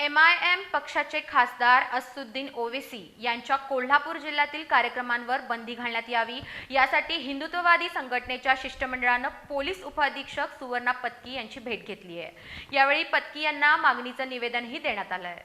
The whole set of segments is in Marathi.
एम आय एम पक्षाचे खासदार असुद्दीन ओवेसी यांच्या कोल्हापूर जिल्ह्यातील कार्यक्रमांवर बंदी घालण्यात यावी. यासाठी हिंदुत्ववादी संघटनेच्या शिष्टमंडळानं पोलीस उपअधीक्षक सुवर्णा पत्की यांची भेट घेतली आहे. यावेळी पत्की यांना मागणीचं निवेदनही देण्यात आलं आहे.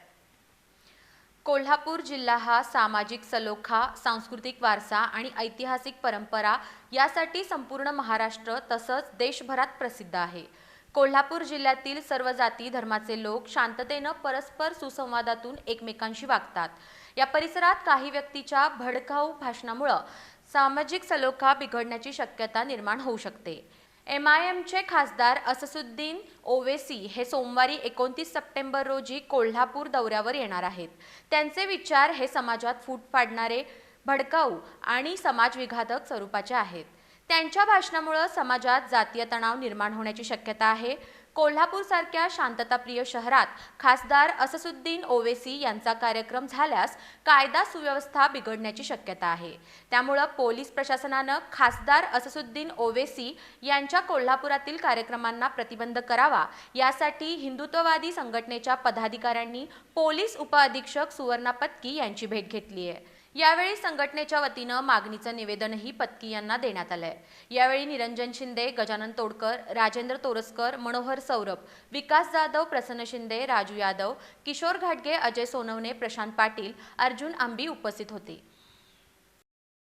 कोल्हापूर जिल्हा हा सामाजिक सलोखा सांस्कृतिक वारसा आणि ऐतिहासिक परंपरा यासाठी संपूर्ण महाराष्ट्र तसंच देशभरात प्रसिद्ध आहे. कोल्हापूर जिल्ह्यातील सर्व जाती धर्माचे लोक शांततेनं परस्पर सुसंवादातून एकमेकांशी वागतात. या परिसरात काही व्यक्तीच्या भडकाऊ भाषणामुळं सामाजिक सलोखा बिघडण्याची शक्यता निर्माण होऊ शकते. एम आय एमचे खासदार अससुद्दीन ओवेसी हे सोमवारी एकोणतीस सप्टेंबर रोजी कोल्हापूर दौऱ्यावर येणार आहेत. त्यांचे विचार हे समाजात फूट पाडणारे भडकाऊ आणि समाजविघातक स्वरूपाचे आहेत. त्यांच्या भाषणामुळं समाजात जातीय तणाव निर्माण होण्याची शक्यता आहे. कोल्हापूरसारख्या शांतताप्रिय शहरात खासदार अससुद्दीन ओवेसी यांचा कार्यक्रम झाल्यास कायदा सुव्यवस्था बिघडण्याची शक्यता आहे. त्यामुळं पोलीस प्रशासनानं खासदार अससुद्दीन ओवेसी यांच्या कोल्हापुरातील कार्यक्रमांना प्रतिबंध करावा. यासाठी हिंदुत्ववादी संघटनेच्या पदाधिकाऱ्यांनी पोलीस उपअधीक्षक सुवर्णा पत्की यांची भेट घेतली आहे यावेळी संघटनेच्या वतीनं मागणीचं निवेदनही पत्की यांना देण्यात आलंय. यावेळी निरंजन शिंदे गजानन तोडकर राजेंद्र तोरसकर मनोहर सौरभ विकास जाधव प्रसन्न शिंदे राजू यादव किशोर घाटगे अजय सोनवणे प्रशांत पाटील अर्जुन आंबी उपस्थित होते.